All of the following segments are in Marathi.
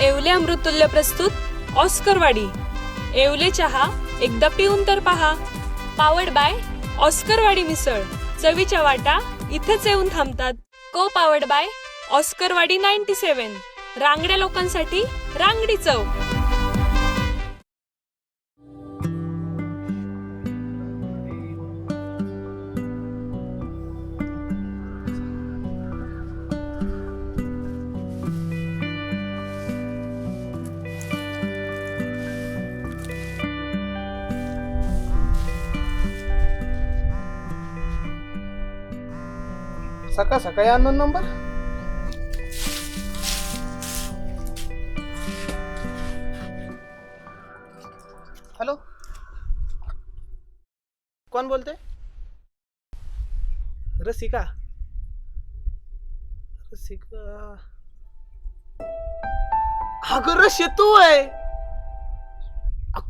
येवले अमृतुल्य प्रस्तुत ऑस्करवाडी येवले चहा एकदा पिऊन तर पहा. Powered by Oscarwadi misal. चवीच्या वाटा इथेच येऊन थांबतात. Co powered by ऑस्करवाडी ninety seven रांगड्या लोकांसाठी रांगडी चव. सकाळ सकाळी अननोन नंबर. हॅलो. कोण बोलते रसिका. रसिका. अगं रश तू आहे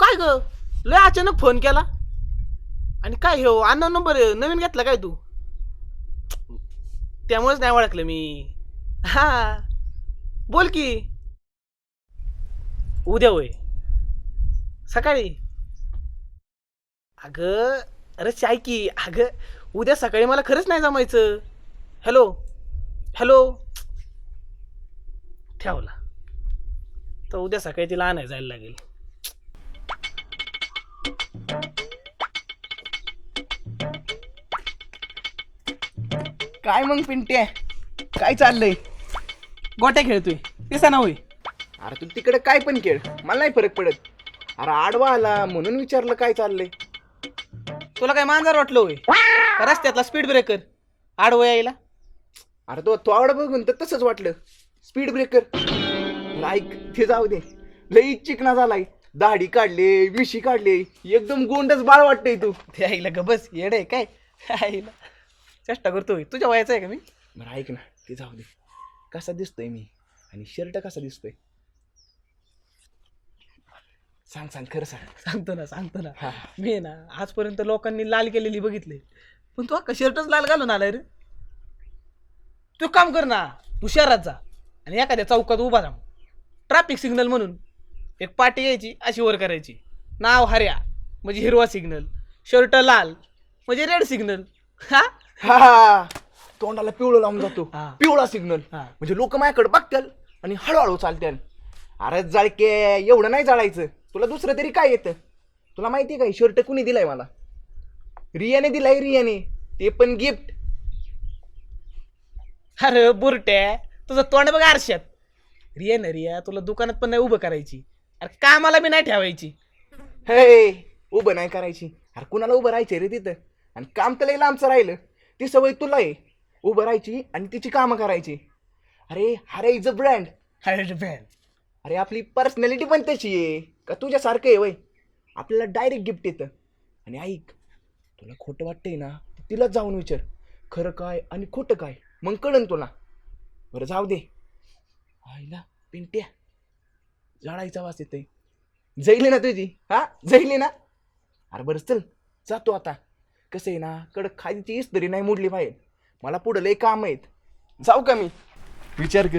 काय ग? लय अचानक फोन केला. आणि काय हो अन्न नंबर नवीन घेतला काय तू? त्यामुळेच नाही ओळखलं मी. हा. बोल की. उद्या होय. सकाळी. अगं अरे चाय की. अगं उद्या सकाळी मला खरंच नाही जमायचं. हॅलो. हॅलो. ठेवला. तर उद्या सकाळी तिला आणायला जायला लागेल. काय मग पिंट्या काय चाललंय? गोट्या खेळतोय दिसा ना होय. अरे तू तिकडे काय पण खेळ. मला नाही फरक पडत. अरे आडवा आला म्हणून विचारलं काय चाललंय. तुला काय मांजर वाटलं होय? का रस्त्यातला स्पीड ब्रेकर आडवं यायला? अरे तो तो आवड बघून तर तसंच वाटलं. स्पीड ब्रेकर ऐक ते जाऊ दे. लई चिकना झालाय. दाढी काढले मिशी काढले. एकदम गोंडच बाळ वाटतंय तू. ते आईला ग बस येडे काय? आईला. चेष्टा करतोय. तुझ्या वयाचं आहे का मी? बरं ऐक ना ते जाऊ दे. कसा दिसतोय मी? आणि शर्ट कसा दिसतोय? सांग सांग खरं सांग. सांगतो ना सांगतो ना. हा. मी आहे ना आजपर्यंत लोकांनी लाल केलेली बघितले. पण तू अख्खा शर्टच लाल घालून आलाय रे. तू काम कर ना तू शहरात जा आणि एखाद्या चौकात उभा राहा. ट्रॅफिक सिग्नल म्हणून एक पाटी यायची अशी वर करायची. नाव हऱ्या म्हणजे हिरवा सिग्नल शर्ट लाल म्हणजे रेड सिग्नल हा? हा तोंडाला पिवळं लावून जातो. हा. पिवळा सिग्नल हा. म्हणजे लोक माझ्याकडे बघतील आणि हळूहळू चालतील. अरे जाळके एवढं नाही जाळायचं. तुला दुसरं तरी काय येतं? तुला माहिती आहे का शर्ट कुणी दिलाय मला? रियाने दिलाय रियाने. ते पण गिफ्ट अरे बुरट्या तुझं तोंड बघ आरशात. रिया ना रिया तुला दुकानात पण नाही उभं करायची. अरे कामाला बी नाही ठेवायची. हे उभं नाही करायची. अरे कुणाला उभं राहायचे रे तिथं? आणि काम तर लई लांबचं राहिलं. ती सवय तुला आहे. उभं राहायची आणि तिची कामं करायची. अरे अरे इज अ ब्रँड अरे बॅन अरे आपली पर्सनॅलिटी पण तशी आहे. का तुझ्यासारखं आहे वय? आपल्याला डायरेक्ट गिफ्ट येतं. आणि ऐक तुला खोटं वाटतंय ना तिलाच जाऊन विचार. खरं काय आणि खोटं काय? मग कळन तुला. बरं जाऊ दे. आईला पिंट्या. जाळायचा वास येतोय. जैली ना तुझी? हा? जैली ना? अरे बरं चल. जातो आता. कसं आहे ना कडक खायची इस्तरी नाही मोडली पाहिजे मला पुढं लय काम आहेत. जाऊ का मी? विचार कर.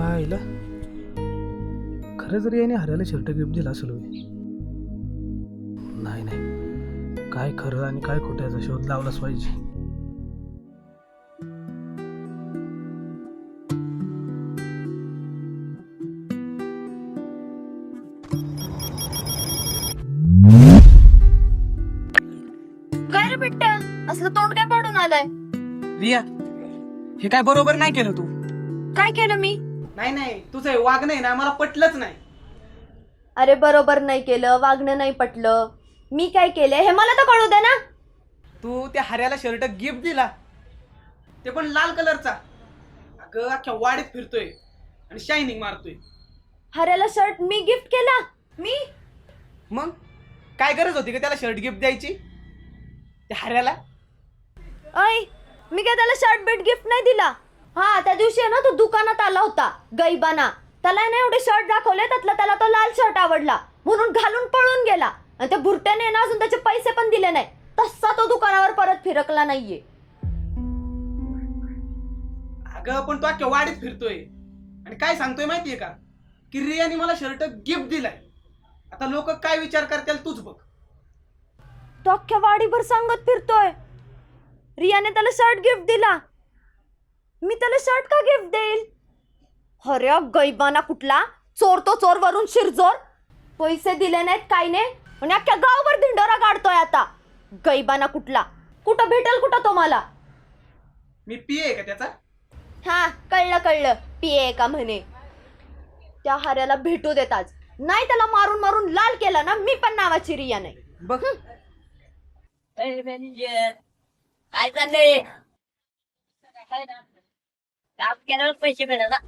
आईला. खरं जरी याने हरायला शर्ट गिफ्ट दिला असेल होय. नाही नाही. काय खरं आणि काय खोट्याचा शोध लावलाच पाहिजे. हे काय बरोबर नाही केलं तू? काय केलं मी? नाही नाही तुझं हे वागणं आहे ना मला पटलंच नाही. अरे बरोबर नाही केलं वागणं नाही पटलं. मी काय केलंय हे मला तर कळू दे ना. तू त्या हऱ्याला शर्ट गिफ्ट दिला. ते पण लाल कलरचा अगं अख्ख्या वाडीत फिरतोय आणि शायनिंग मारतोय. हऱ्याला शर्ट मी गिफ्ट केला? मी? मग? काय गरज होती का त्याला शर्ट गिफ्ट द्यायची? त्या हऱ्याला? ऐ मी काय त्याला शर्ट बिट गिफ्ट नाही दिला? हा त्या दिवशी आहे ना तो दुकानात आला होता गैबाना. त्याला ना एवढे शर्ट दाखवले त्यातला त्याला तो लाल शर्ट आवडला. म्हणून घालून पळून गेला. आणि त्या बुरट्याने ना अजून त्याचे पैसे पण दिले नाही. तसा तो दुकानावर परत फिरकला नाहीये. अगं पण तो अख्ख्या वाडीत फिरतोय. आणि काय सांगतोय माहितीये का? की रियाने मला शर्ट गिफ्ट दिलाय. आता लोक काय विचार करतील तूच बघ. तो अख्ख्या वाडीभर सांगत फिरतोय. रियाने त्याला शर्ट गिफ्ट दिला. मी त्याला शर्ट का गिफ्ट देईल? अरे गैबाना कुठला? चोर तो चोर वरून शिरजोर. पैसे दिले नाहीत काही नाही आणि अख्ख्या गावभर धिंडोरा काढतोय आता. गैबाना कुठला? कुठं भेटेल कुठं तो मला मी पिये का त्याचा? हा कळलं कळलं. पिये का म्हणे? त्या हाऱ्याला भेटू देताच नाही त्याला मारून मारून लाल केला ना मी पण नावाची रिया नाही बघ काय चाललंय? काम केल्यावर पैसे मिळणार ना.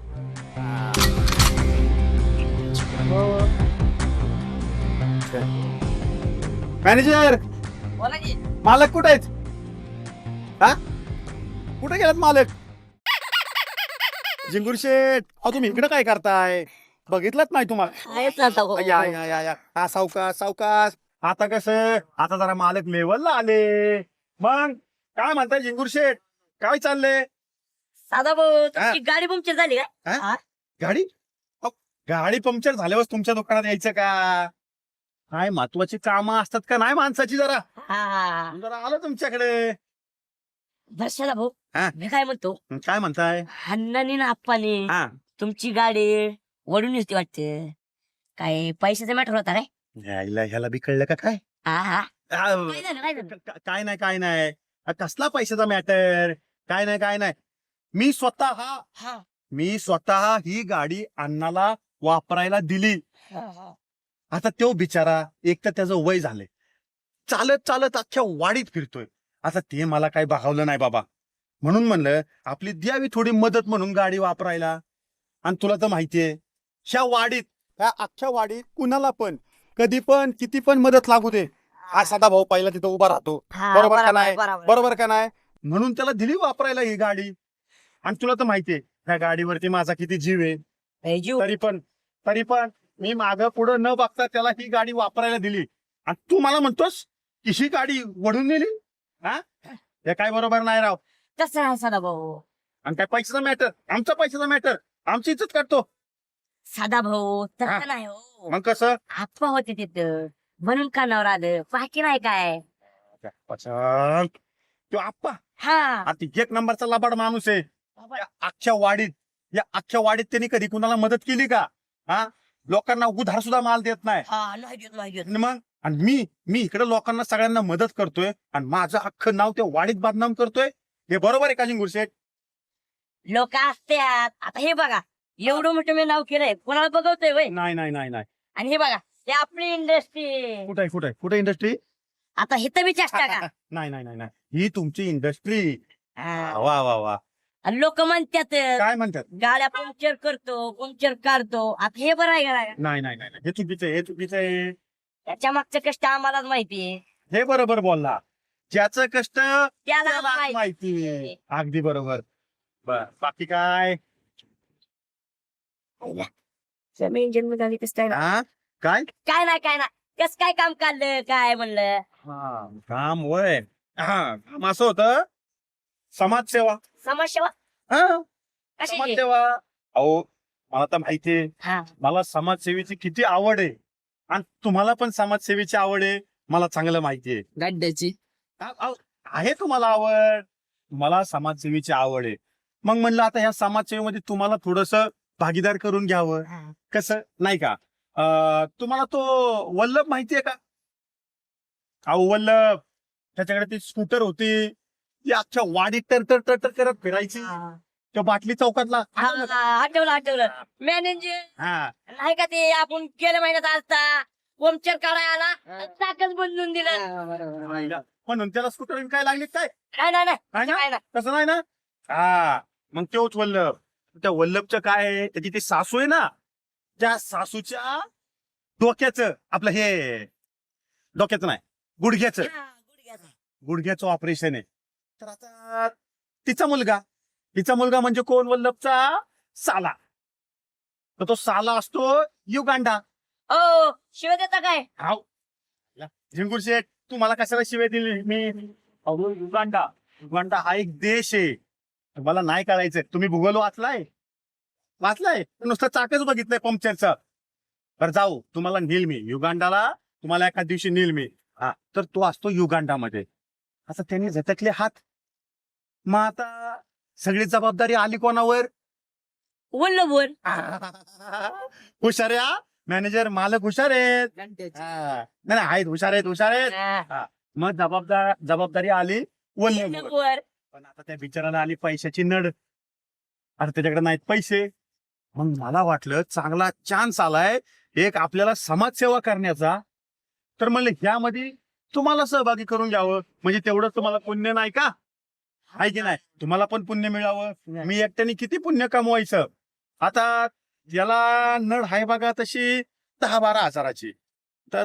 मॅनेजर बोला की. मालक कुठे आहेत? हा? कुठे गेलात मालक? जिंगूर शेठ अहो तुम्ही इकडे काय करताय? बघितलंच नाही तुम्हाला? आहेच ना आता. या या या या. हा सावकाश सावकाश. आता कसं? आता जरा मालक लेवलला आले. मग? काय म्हणताय जिंगूर शेठ? काय चाललंय? साधा भाऊ तुमची गाडी पंक्चर झाली काय? हा? गाडी? अहो, गाडी पंक्चर झाल्यावर तुमच्या दुकानात यायचं का? काय महत्वाची कामं असतात का नाही माणसाची जरा? हा. जरा आलो तुमच्याकडे. दर्शना भाऊ हा. मी काय म्हणतो? काय म्हणताय? हन्नानी ना आप्पानी हा. तुमची गाडी वडून येते वाटते. काय पैशाचा मॅटर होता काय? ह्याला ह्याला बी कळलं का काय? हा. हा. काय झालं काय झालं? क- क- काय नाही काय नाही. कसला पैशाचा मॅटर काय नाही काय नाही. मी स्वतः हा. मी स्वतः ही गाडी अण्णाला वापरायला दिली. आता तो बिचारा एक तर त्याचं वय झालंय. चालत चालत अख्ख्या वाडीत फिरतोय. आता ते मला काही बघावलं नाही बाबा. म्हणून म्हणलं आपली द्यावी थोडी मदत म्हणून गाडी वापरायला. आणि तुला तर माहितीये ह्या वाडीत ह्या अख्ख्या वाडीत कुणाला पण कधी पण किती पण मदत लागू दे. हा. साधा भाऊ पहिला तिथं उभा राहतो. हा, बरोबर का नाही? बरोबर. बरोबर का नाही? म्हणून त्याला दिली वापरायला ही गाडी. आणि तुला तर माहितीये ह्या गाडीवरती माझा किती जीव आहे. जीव. तरी पण तरी पण मी माग पुढं न बघता त्याला ही गाडी वापरायला दिली. आणि तू मला म्हणतोस की ही गाडी वडून नेली? हा? हे काय बरोबर नाही राव. तसं साधा भाऊ. आणि काय पैशाचा मॅटर आमचा पैशाचा मॅटर आमची इज्जत करतो. साधा भाऊ हा. तसं नाही हो. मग कसं? आप्पा होते तिथं. म्हणून कानावर आलं? बाकी नाही काय? पचन. तो आप्पा. हा. ती एक नंबरचा लबाड माणूस आहे. या अख्ख्या वाडीत या अख्ख्या वाडीत त्यांनी कधी कुणाला मदत केली का? हा? लोकांना उधार सुद्धा माल देत नाही. हा आणि मग? आणि मी मी इकडे लोकांना सगळ्यांना मदत करतोय आणि माझं अख्खं नाव त्या वाडीत बदनाम करतोय. हे बरोबर आहे का जिंगुरशेठ लोक असतात आता हे बघा एवढं मोठं मी नाव केलंय. कोणाला बघवतोय वय? नाही नाही नाही नाही. आणि हे बघा हे आपली इंडस्ट्री कुठे कुठे कुठे इंडस्ट्री आता हिथं बी चेष्टा का? नाही नाही नाही नाही. ही तुमची इंडस्ट्री हा. वा वा वा. आणि लोक म्हणतात काय म्हणतात गाड्या पंक्चर करतो पंक्चर काढतो. आता हे बरं आहे का नाही? नाही नाही नाही नाही. हे चुकीचं आहे हे चुकीचं आहे. त्याच्या मागचं कष्ट आम्हालाच माहिती हे बरोबर बोलला. ज्याचं कष्ट त्याला त्यालाच माहिती माहिती अगदी बरोबर. बर बाकी काय? इंजिनमध्ये कसं काय हा काय? काय नाही काय नाही कस काय काम काढलं काय म्हणलं? हा काम वय हा काम असं होतं समाजसेवा. समस्या हा समाजसेवा. अहो मला तर माहितीये हा. मला समाजसेवेची किती आवड आहे. आणि तुम्हाला पण समाजसेवेची आवड आहे. मला चांगलं माहितीये गड्ड्याची आ- आ- आहे तुम्हाला आवड? मला समाजसेवेची आवड आहे. मग म्हणलं आता ह्या समाजसेवेमध्ये तुम्हाला थोडस भागीदार करून घ्यावं. कसं? नाही का? तुम्हाला तो वल्लभ माहितीये का? अहो वल्लभ. त्याच्याकडे ती स्कूटर होती. ती अख्ख्या वाडीत तर तर तर तर करत फिरायची. त्या बाटली चौकातला. हा, आठवलं आठवलं. मॅनेजर. हा. नाही का ते आपण गेल्या महिन्यात आलता? पंक्चर काढायला आला. चाकच बदलून दिलं. म्हणून त्याला स्कूटर काय लागली काय? नाही. तसं नाही ना? हा. मग तेच वल्लभ. त्या वल्लभचं काय आहे? त्याची ती सासू आहे ना? त्या सासूच्या डोक्याचं आपलं हे डोक्याचं नाही गुडघ्याचं. गुडघ्याचा. गुडघ्याचं ऑपरेशन आहे. तर आता तिचा मुलगा तिचा मुलगा म्हणजे कोण? वल्लभचा साला. तर तो साला असतो युगांडा. ओ शिव देता काय? हाव. झिंगूर शेठ तू मला कशाला शिवाय दिली? मी अहो युगांडा. युगांडा हा एक देश आहे. मला नाही कळायचं तुम्ही भूगोल वाचलाय? वाचलंय? नुसतं चाकच बघितलंय पंक्चरचं. बरं जाऊ. तुम्हाला नेल मी. युगांडाला तुम्हाला एका दिवशी नेल मी. हा तर तो असतो युगांडामध्ये. असं त्यांनी झटकले हात. मग आता सगळी जबाबदारी आली कोणावर? बोल हुशार मॅनेजर मालक हुशार आहेत. हा. नाही नाही, आहेत. हुशार आहेत हुशार आहेत. मग जबाबदार जबाबदारी आली वल्लभवर. पण आता त्या बिचाराला आली पैशाची नड. अरे त्याच्याकडे नाहीत पैसे. मग मला वाटलं चांगला चान्स आलाय एक आपल्याला समाजसेवा करण्याचा. तर म्हणलं ह्यामध्ये तुम्हाला सहभागी करून घ्यावं. म्हणजे तेवढं तुम्हाला पुण्य नाही का? आहे की नाही? तुम्हाला पण पुण्य मिळावं. मी एकट्याने किती पुण्य कमवायचं? आता याला नड आहे बघा तशी दहा बारा हजाराची. तर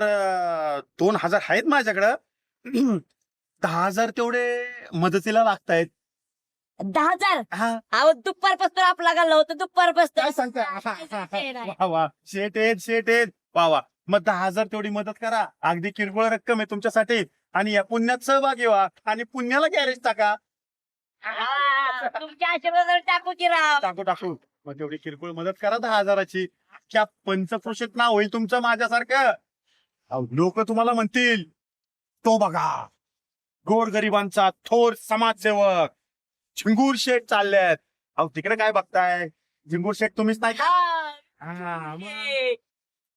दोन हजार आहेत माझ्याकडं. दहा हजार तेवढे मदतीला लागतायत. दहा हजार. हा. अहो दुपारपासून आपला गाल्ला होता काय दुपारपासून सांगताय वा वा. शेट आहेत शेट आहेत वा वा. मग दहा हजार तेवढी मदत करा. अगदी किरकोळ रक्कम आहे तुमच्यासाठी. आणि या पुण्यात सहभागी व्हा. आणि पुण्याला गॅरेज टाका. हा, तुमच्या आशीर्वादावर टाकू की राव टाकू टाकू. मग तेवढी किरकोळ मदत करा दहा हजाराची. त्या पंचक्रोशीत नाव होईल तुमचं माझ्यासारखं? लोक तुम्हाला म्हणतील तो बघा. गोरगरिबांचा थोर समाजसेवक. झिंगूर शेठ चाललेत. अहो तिकडे काय बघताय? झिंगूर शेठ तुम्हीच नाही का? हा, हा, मग.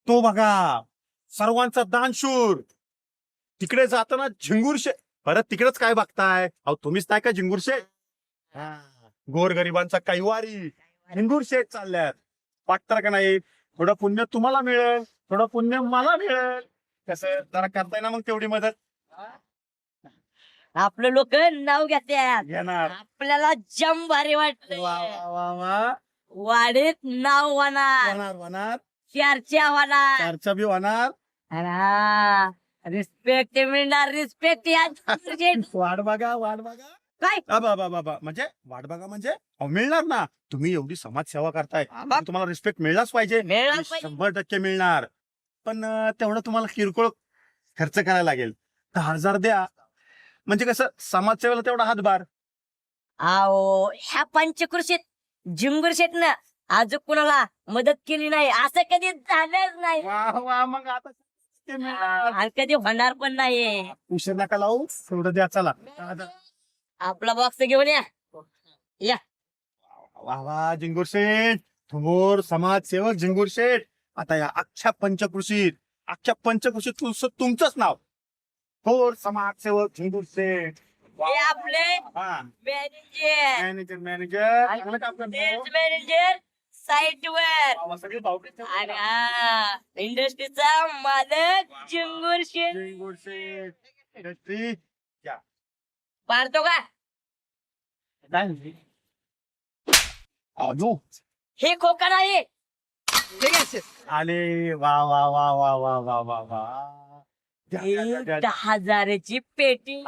तो बघा सर्वांचा दानशूर. तिकडे जाताना झिंगूर शेठ परत तिकडेच काय बघताय? अहो तुम्हीच नाही का झिंगूर शेठ? गोर गरिबांचा कैवारी. झिंगूर शेठ चालल्यात. वाटतं का नाही? थोडं पुण्य तुम्हाला मिळेल. थोडं पुण्य मला मिळेल. कसं जरा करताय ना मग तेवढी मदत. आपलं लोक नाव घेतात घेणार. आपल्याला जम भारी वाटत वा वा वाडीत नाव होणार. होणार होणार. चर्चा होणार. चारचा बी होणार. रिस्पेक्ट मिळणार. रिस्पेक्ट या वाट बघा वाट बघा. काय? बाबा बाबा बाबा म्हणजे वाट बघा म्हणजे? अहो, मिळणार ना. तुम्ही एवढी समाजसेवा करताय. बाप. तुम्हाला रिस्पेक्ट मिळलाच पाहिजे. मिळणार पाहिजे. शंभर टक्के मिळणार. पण अं, तेवढं तुम्हाला किरकोळ खर्च करायला लागेल. दहा हजार द्या. म्हणजे कसं? समाजसेवेला तेवढा हातभार. अहो ह्या पंचकृषीत जिंगूर शेटनं अजून कुणाला मदत केली नाही असं कधी झालंच नाही. वा वा मग आता ते मिळणार. आणि कधी होणार पण नाही उशीर नका लावू तेवढं द्या चला. आपला बॉक्स घेऊन या. वा वा झिंगूर शेठ थोर समाजसेवक झिंगूर शेठ आता या अख्ख्या पंचकृषीत अख्ख्या पंचकृषीत तुमचं तुमचंच नाव. थोर समाजसेवक शेठ हे आपले हा. मॅनेजर मॅनेजर मॅनेजर चांगलं काम करतो? मॅनेजर साईट वर. वा, वा, सगळे भावकीच आणि हा इंडस्ट्रीचा मालक जिंगूर शेट झिंगूर शेठ. इंडस्ट्री पारतो का? अजून हे खोका नाही आले वा वा वा वा वा वा वा वा. द्या, द्या, द्या, द्या. दहा हजाराची पेटी.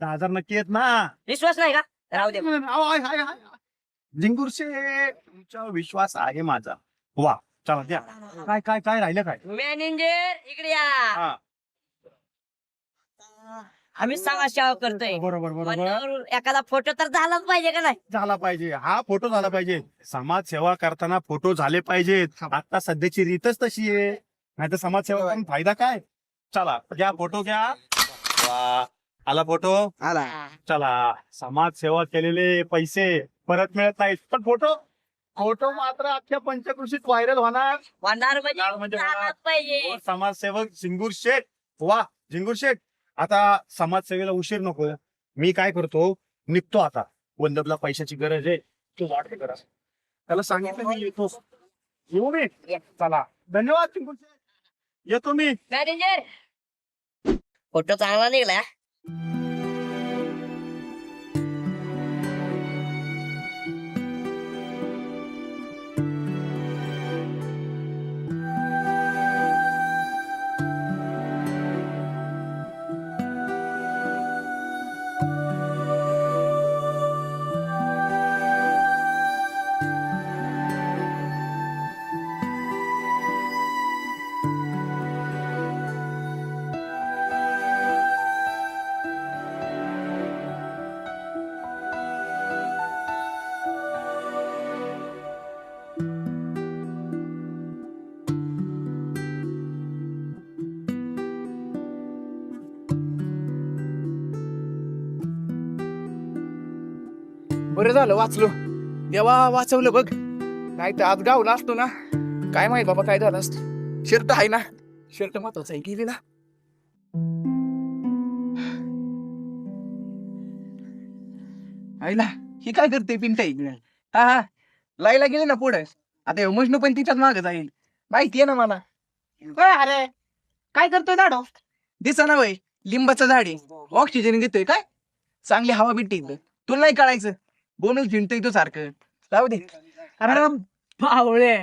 दहा हजार नक्की येत ना. विश्वास नाही का? राहू दे. अहो, शेठ तुमच्यावर विश्वास आहे माझा. वा चला द्या. काय काय काय राहिलं काय? मॅनेजर इकडे या. हा. आम्ही समाज सेवा करतोय. बरोबर बरोबर. एखादा फोटो तर झालाच पाहिजे का नाही? झाला पाहिजे. हा फोटो झाला पाहिजे. समाज सेवा करताना फोटो झाले पाहिजेत. आता सध्याची रीतच तशी आहे. नाही तर समाज सेवा करून फायदा काय? चला घ्या फोटो घ्या. वा. आला फोटो? आला. चला समाज सेवा केलेले पैसे परत मिळत नाहीत. पण फोटो फोटो मात्र अख्ख्या पंचकृषीत व्हायरल होणार. म्हणजे म्हणजे. पाहिजे. व समाजसेवक झिंगूर शेठ. वा झिंगूर शेठ. आता समाजसेवेला उशीर नको. मी काय करतो? निघतो आता. वल्लभला पैशाची गरज आहे. तू वाट करा. त्याला सांगितलं मी येतो. येऊ मी? चला. धन्यवाद झिंगूर शेठ. येतो मी मॅनेजर फोटो चांगला निघला. बरं झालं वाचलो. देवा वाचवलं बघ. नाही तर आज गावला असतो ना. काय माहीत बाबा काय झालं असतं. शर्ट आहे ना. शर्ट महत्वाचं आहे गेली ना. आईला ही काय करते पिंटा इकडे? हा हा. लाईला गेले ना पुढे. आता मजनू पण तिच्याच मागे जाईल. माहिती आहे ना मला. अरे. काय करतोय दाडो दिसा ना वय लिंबाचं झाड आहे. ऑक्सिजन देतोय काय? चांगली हवा भेटते इथं. तुला नाही कळायचं? बोनस फिरतोय तो सारखं. जाऊ दे. अरे बावळे.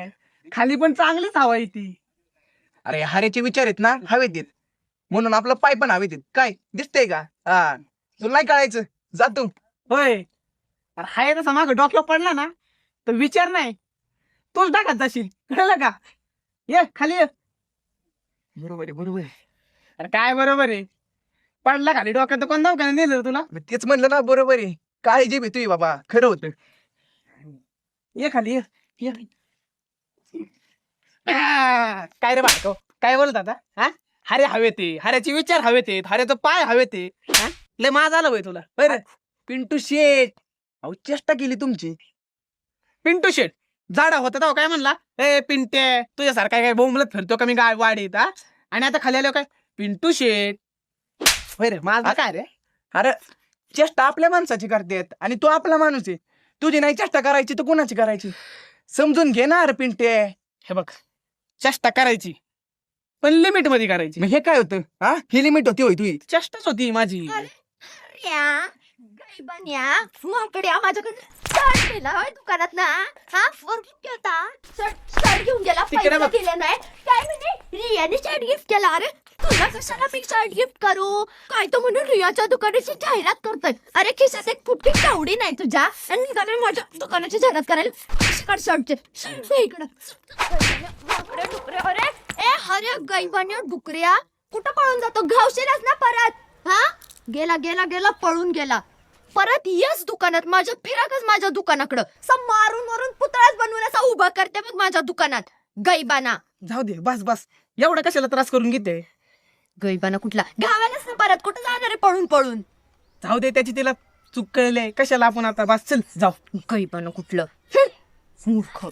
खाली पण चांगलीच हवा ती. अरे हारेचे विचार आहेत ना हवेत येत म्हणून आपलं पाय पण हवेत येत काय? दिसतंय का? हा. तुला नाही कळायचं. जा तू. होय. अरे हाय तसा माग डोक्यावर पडला ना तर विचार नाही. तोच टाकत जाशील. कळलं का? ये खाली ये. बरोबर आहे बरोबर आहे. अरे काय बरोबर आहे? पडला खाली डोक्यात तर कोण दवाखान्यात नेलं रे तुला? तेच म्हणलं ना बरोबर आहे. काळजी भेटतोय बाबा खरं होतं ये खाली ये काय रे बाळको काय बोलत आता हा हरे हवेत आहे हऱ्याचे विचार हवेत आहेत हऱ्याचं पाय हवेत आहे हा? लय माज आलं होय तुला बरं पिंटू शेठ अहो चेष्टा केली तुमची पिंटू शेट जाडा होता तेव्हा काय म्हणला ए पिंटे तुझ्यासारखा काय बोंबलत फिरतो का मी गाय वाडीत हा आणि आता खाली आलो काय पिंटू शेट होय रे माझा काय रे अरे चेष्टा आपल्या माणसाची करतेत आणि तो आपला माणूस आहे. तुझी नाही चेष्टा करायची तर कुणाची करायची? समजून घे ना अरे पिंटे हे बघ. चेष्टा करायची. पण लिमिटमध्ये करायची. मग हे काय होतं? हा? ही लिमिट होती होय तुझी. चेष्टाच होती माझी. या गैबान्या माकड्या माझ्याकडे शर्ट दिला होय दुकानात ना हा? फरक होता. शर्ट शर्ट घेऊन गेला तिकडे पैसे बघ. दिले नाही. काय म्हणे? रियाने शर्ट गिफ्ट केला. अरे तुला कशाला मी शर्ट गिफ्ट करू? काय तो म्हणून रियाच्या दुकानाची जाहिरात करतोय. अरे खिशात एक फुटकी कावडी नाही तुझ्या. आणि निघाले माझ्या दुकानाची जाहिरात करायला शर्टचे? शर्ट दे इकडं. माकडे डुकरे अरे. ए अरे गैबान्या डुकऱ्या. कुठं पळून जातो? घावशीलच ना परत. हा? गेला गेला गेला पळून गेला. परत यस दुकानात माझ्या फिराकच माझ्या दुकानाकडं. असं मारून मारून पुतळाच बनवून असा उभा करते बघ माझ्या दुकानात. गैबाना. जाऊ दे बस बस. एवढा कशाला त्रास करून घेते? गैबाना कुठला? घावायलाच ना परत कुठं जाणार आहे पळून पळून? जाऊ दे त्याची तिला चूक कळले कशाला आपण आता? बस चल जाऊ. गैबाना कुठलं. मूर्ख